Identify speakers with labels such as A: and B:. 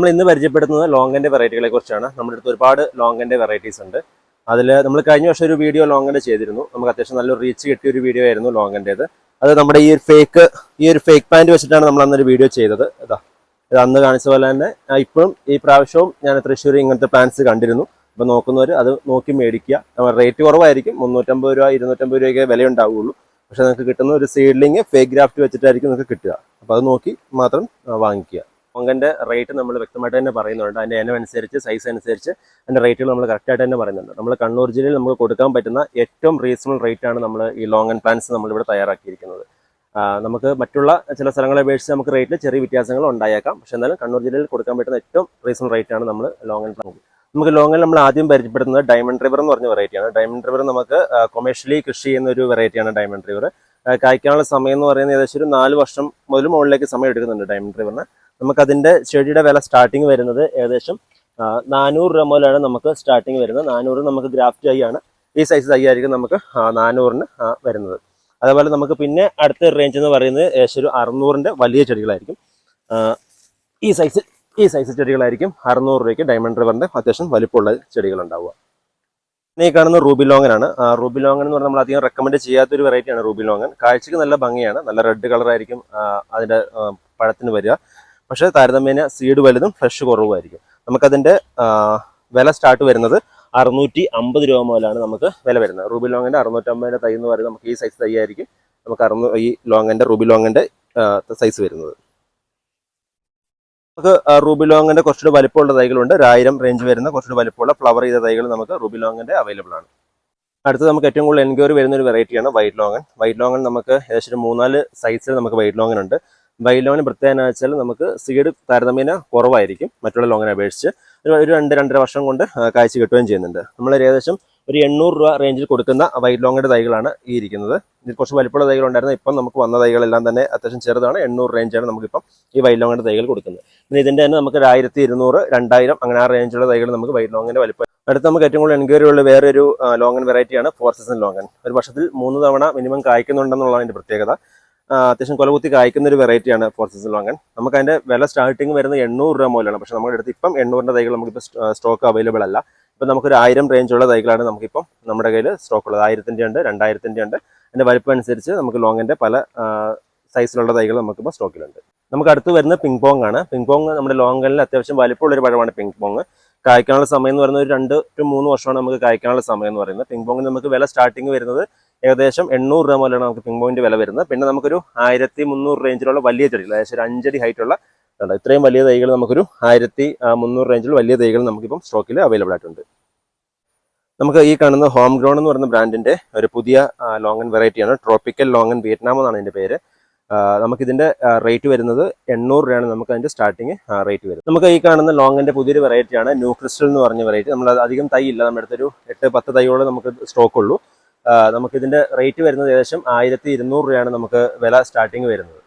A: നമ്മൾ ഇന്ന് പരിചയപ്പെടുത്തുന്നത് ലോങ്ങന്റെ വെറൈറ്റികളെ കുറിച്ചാണ്. നമ്മുടെ അടുത്ത് ഒരുപാട് ലോങ്ങന്റെ വെറൈറ്റീസ് ഉണ്ട്. അതിൽ നമ്മൾ കഴിഞ്ഞ വർഷം ഒരു വീഡിയോ ലോങ്ങന്റെ ചെയ്തിരുന്നു. നമുക്ക് അത്യാവശ്യം നല്ലൊരു റീച്ച് കിട്ടിയ ഒരു വീഡിയോ ആയിരുന്നു ലോങ്ങന്റേത്. അത് നമ്മുടെ ഈ ഒരു ഫേക്ക് ഈ ഒരു ഫേക്ക് പാന്റ് വെച്ചിട്ടാണ് നമ്മൾ അന്നൊരു വീഡിയോ ചെയ്തത്. ഇതാ. ഇത് അന്ന് കാണിച്ച പോലെ തന്നെ ഇപ്പോഴും ഈ പ്രാവശ്യവും ഞാൻ തൃശ്ശൂർ ഇങ്ങനത്തെ പ്ലാൻസ് കണ്ടിരുന്നു. അപ്പോൾ നോക്കുന്നവർ അത് നോക്കി മേടിക്കുക. റേറ്റ് കുറവായിരിക്കും. മുന്നൂറ്റമ്പത് രൂപ ഇരുന്നൂറ്റമ്പത് രൂപയൊക്കെ വില ഉണ്ടാവുകയുള്ളൂ പക്ഷേ നിങ്ങൾക്ക് കിട്ടുന്ന ഒരു സീഡ്ലിങ് ഫേക്ക് ഗ്രാഫ്റ്റ് വെച്ചിട്ടായിരിക്കും നിങ്ങൾക്ക് കിട്ടുക. അപ്പോൾ അത് നോക്കി മാത്രം വാങ്ങിക്കുക. പൊങ്കന്റെ റേറ്റ് നമ്മൾ വ്യക്തമായിട്ട് തന്നെ പറയുന്നുണ്ട്. അതിന്റെ ഇനം അനുസരിച്ച് സൈസ് അനുസരിച്ച് അതിന്റെ റേറ്റുകൾ നമ്മൾ കറക്റ്റായിട്ട് തന്നെ പറയുന്നുണ്ട്. നമ്മൾ കണ്ണൂർ ജില്ലയിൽ നമുക്ക് കൊടുക്കാൻ പറ്റുന്ന ഏറ്റവും റീസണബിൾ റേറ്റ് ആണ് നമ്മൾ ഈ ലോങ് ആൻഡ് പ്ലാൻസ് നമ്മളിവിടെ തയ്യാറാക്കിയിരിക്കുന്നത്. നമുക്ക് മറ്റുള്ള ചില സ്ഥലങ്ങളെ അപേക്ഷിച്ച് നമുക്ക് റേറ്റിൽ ചെറിയ വ്യത്യാസങ്ങൾ ഉണ്ടായേക്കാം. പക്ഷേ എന്നാലും കണ്ണൂർ ജില്ലയിൽ കൊടുക്കാൻ പറ്റുന്ന ഏറ്റവും റീസണബിൾ റേറ്റ് ആണ് നമ്മൾ ലോങ് ആൻഡ് പ്ലാൻ നമുക്ക് ലോങ്ങിൽ നമ്മൾ ആദ്യം പരിചയപ്പെടുന്നത് ഡയമണ്ട് റിവർ എന്ന് പറഞ്ഞ വെറൈറ്റിയാണ് ഡയമണ്ട് റിവർ നമുക്ക് കൊമേഴ്ഷ്യലി കൃഷി ചെയ്യുന്ന ഒരു വെറൈറ്റിയാണ് ഡയമണ്ട് റിവർ കായ്ക്കാനുള്ള സമയം എന്ന് പറയുന്നത് ഏകദേശം ഒരു നാല് വർഷം മുതൽ മുകളിലേക്ക് സമയം എടുക്കുന്നുണ്ട് ഡയമണ്ട് റിവറിന് നമുക്കതിന്റെ ചെടിയുടെ വില സ്റ്റാർട്ടിങ് വരുന്നത് ഏകദേശം നാനൂറ് രൂപ മുതലാണ് നമുക്ക് സ്റ്റാർട്ടിങ് വരുന്നത്. നാനൂറ് നമുക്ക് ഗ്രാഫ്റ്റ് തൈ ആണ്. ഈ സൈസ് തൈ ആയിരിക്കും നമുക്ക് നാനൂറിന് വരുന്നത്. അതേപോലെ നമുക്ക് പിന്നെ അടുത്ത റേഞ്ച് എന്ന് പറയുന്നത് ഏകദേശം ഒരു അറുന്നൂറിന്റെ വലിയ ചെടികളായിരിക്കും. ഈ സൈസ് ഈ സൈസ് ചെടികളായിരിക്കും അറുന്നൂറ് രൂപയ്ക്ക് ഡയമണ്ട് റിവറിന്റെ അത്യാവശ്യം വലിപ്പമുള്ള ചെടികൾ ഉണ്ടാവുക പിന്നെ ഈ കാണുന്ന റൂബി ലോങ്ങനാണ് റൂബി ലോങ്ങൻ എന്ന് പറഞ്ഞാൽ നമ്മൾ അധികം റെക്കമെൻഡ് ചെയ്യാത്ത ഒരു വെറൈറ്റിയാണ് റൂബി ലോങ്ങൻ കാഴ്ചക്ക് നല്ല ഭംഗിയാണ്. നല്ല റെഡ് കളറായിരിക്കും അതിന്റെ ആ, പഴത്തിന് വരിക. പക്ഷേ താരതമ്യേന സീഡ് വലുതും ഫ്രഷ് കുറവുമായിരിക്കും. നമുക്കതിന്റെ വില സ്റ്റാർട്ട് വരുന്നത് അറുന്നൂറ്റി അമ്പത് രൂപ മുതലാണ് നമുക്ക് വില വരുന്നത്. റൂബി ലോങ്ങിന്റെ അറുന്നൂറ്റമ്പതിന്റെ തൈ എന്ന് പറയുന്നത് നമുക്ക് ഈ സൈസ് തൈ ആയിരിക്കും. നമുക്ക് അറുന്നൂ ഈ ലോങ്ങിന്റെ റൂബി ലോങ്ങിന്റെ സൈസ് വരുന്നത്. നമുക്ക് റൂബി ലോങ്ങിന്റെ കുറച്ചുകൂടി വലിപ്പമുള്ള തൈകളുണ്ട്. ഒരു ആയിരം റേഞ്ച് വരുന്ന കുറച്ചുകൂടി വലിപ്പമുള്ള ഫ്ലവർ ചെയ്ത തൈകൾ നമുക്ക് റൂബി ലോങ്ങിന്റെ അവൈലബിൾ ആണ്. അടുത്ത് നമുക്ക് ഏറ്റവും കൂടുതൽ എൻക്വയറി വരുന്ന ഒരു വെറൈറ്റിയാണ് വൈറ്റ് ലോങ്ങൻ. വൈറ്റ് ലോങ്ങൻ നമുക്ക് ഏകദേശം മൂന്നാൽ സൈസിൽ നമുക്ക് വൈറ്റ് ലോങ്ങൻ ഉണ്ട് ലോങ്ങിന് പ്രത്യേകത വെച്ചാൽ നമുക്ക് സീഡ് താരതമ്യേന കുറവായിരിക്കും. മറ്റുള്ള ലോങ്ങിനെ അപേക്ഷിച്ച് ഒരു രണ്ട് രണ്ടര വർഷം കൊണ്ട് കാഴ്ച കിട്ടുകയും ചെയ്യുന്നുണ്ട്. നമ്മൾ ഏകദേശം ഒരു എണ്ണൂറ് രൂപ റേഞ്ചിൽ കൊടുക്കുന്ന വൈറ്റ് ലോങ്ങിന്റെ തൈകളാണ് ഈ ഇരിക്കുന്നത്. ഇതിൽ കുറച്ച് വലിപ്പമുള്ള തൈകളുണ്ടായിരുന്നു ഇപ്പം നമുക്ക് വന്ന തൈകളെല്ലാം തന്നെ അത്യാവശ്യം ചെറുതാണ്. എണ്ണൂറ് റേഞ്ചാണ് നമുക്കിപ്പം ഈ വൈറ്റ് ലോങ്ങിന്റെ തൈകൾ കൊടുക്കുന്നത്. പിന്നെ ഇതിന്റെ തന്നെ നമുക്ക് ഒരു ആയിരത്തി ഇരുന്നൂറ് രണ്ടായിരം അങ്ങനെ ആ റേഞ്ചുള്ള തൈകൾ നമുക്ക് വൈറ്റ് ലോങ്ങിന്റെ വലിപ്പം. അടുത്ത് നമുക്ക് ഏറ്റവും കൂടുതൽ എൻക്വയറി ഉള്ള വേറൊരു ലോങ്ങൻ വെറൈറ്റിയാണ് ഫോർ സീസൺ ലോങ്ങൻ ഒരു വർഷത്തിൽ മൂന്ന് തവണ മിനിമം കായ്ക്കുന്നുണ്ടെന്നുള്ളതാണ് അതിന്റെ പ്രത്യേകത. അത്യാവശ്യം കൊലകുത്തി കായ്ക്കുന്ന ഒരു വെറൈറ്റിയാണ് ഫോർ സീസൺ ലോങ്ങൻ നമുക്ക് അതിന്റെ വില സ്റ്റാർട്ടിങ് വരുന്നത് എണ്ണൂറ് രൂപ മുതലാണ്. പക്ഷെ നമ്മുടെ അടുത്ത് ഇപ്പം എണ്ണൂറിന്റെ തൈകൾ നമുക്കിപ്പോൾ സ്റ്റോക്ക് അവൈലബിൾ അല്ല. ഇപ്പം നമുക്കൊരു ആയിരം റേഞ്ചുള്ള തൈകളാണ് നമുക്കിപ്പം നമ്മുടെ കയ്യിൽ സ്റ്റോക്ക് ഉള്ളത്. ആയിരത്തിന്റെ ഉണ്ട് രണ്ടായിരത്തിന്റെ ഉണ്ട്. അതിന്റെ വലിപ്പം അനുസരിച്ച് നമുക്ക് ലോങ്ങിന്റെ പല സൈസിലുള്ള തൈകൾ നമുക്കിപ്പോൾ സ്റ്റോക്കിലുണ്ട് നമുക്ക് അടുത്ത് വരുന്ന പിങ് പോങ് ആണ്. പിങ് പോങ് നമ്മുടെ ലോങ്ങലിൽ അത്യാവശ്യം വലിപ്പമുള്ള ഒരു പഴമാണ് പിങ് പോങ് കായ്ക്കാനുള്ള സമയം എന്ന് പറയുന്നത് ഒരു രണ്ട് ടു മൂന്ന് വർഷമാണ് നമുക്ക് കായ്ക്കാനുള്ള സമയം എന്ന് പറയുന്നത്. പിങ് പോങ്ങിന് നമുക്ക് വില സ്റ്റാർട്ടിങ് വരുന്നത് ഏകദേശം എണ്ണൂറ് രൂപ മുതലാണ് നമുക്ക് പിങ് പോയിന്റ് വില വരുന്നത്. പിന്നെ നമുക്കൊരു ആയിരത്തി മുന്നൂറ് റേഞ്ചിലുള്ള വലിയ ചെടികൾ ഏകദേശം ഒരു അഞ്ചടി ഹൈറ്റുള്ള. ഇത്രയും വലിയ തൈകൾ നമുക്കൊരു ആയിരത്തി മുന്നൂറ് റേഞ്ചിൽ വലിയ തൈകൾ നമുക്കിപ്പം സ്റ്റോക്കിൽ അവൈലബിൾ ആയിട്ടുണ്ട്. നമുക്ക് ഈ കാണുന്ന ഹോം ഗ്രൗണ്ട് എന്ന് പറയുന്ന ബ്രാൻഡിന്റെ ഒരു പുതിയ ലോങ്ങൻ വെറൈറ്റിയാണ് ട്രോപ്പിക്കൽ ലോങ്ങൻ വിയറ്റ്നാം എന്നാണ് ഇതിന്റെ പേര്. നമുക്കിതിന്റെ റേറ്റ് വരുന്നത് എണ്ണൂറ് രൂപയാണ്. നമുക്ക് അതിന്റെ സ്റ്റാർട്ടിങ് റേറ്റ് വരും നമുക്ക് ഈ കാണുന്ന ലോങ്ങിന്റെ പുതിയൊരു വെറൈറ്റിയാണ് ന്യൂ ക്രിസ്റ്റൽ എന്ന് പറഞ്ഞ വെറൈറ്റി നമ്മൾ അധികം തൈ ഇല്ല. നമ്മുടെ അടുത്തൊരു എട്ട് പത്ത് തൈയോളം നമുക്ക് സ്റ്റോക്ക് നമുക്കിതിന്റെ റേറ്റ് വരുന്നത് ഏകദേശം ആയിരത്തി ഇരുന്നൂറ് രൂപയാണ് നമുക്ക് വില സ്റ്റാർട്ടിങ് വരുന്നത്.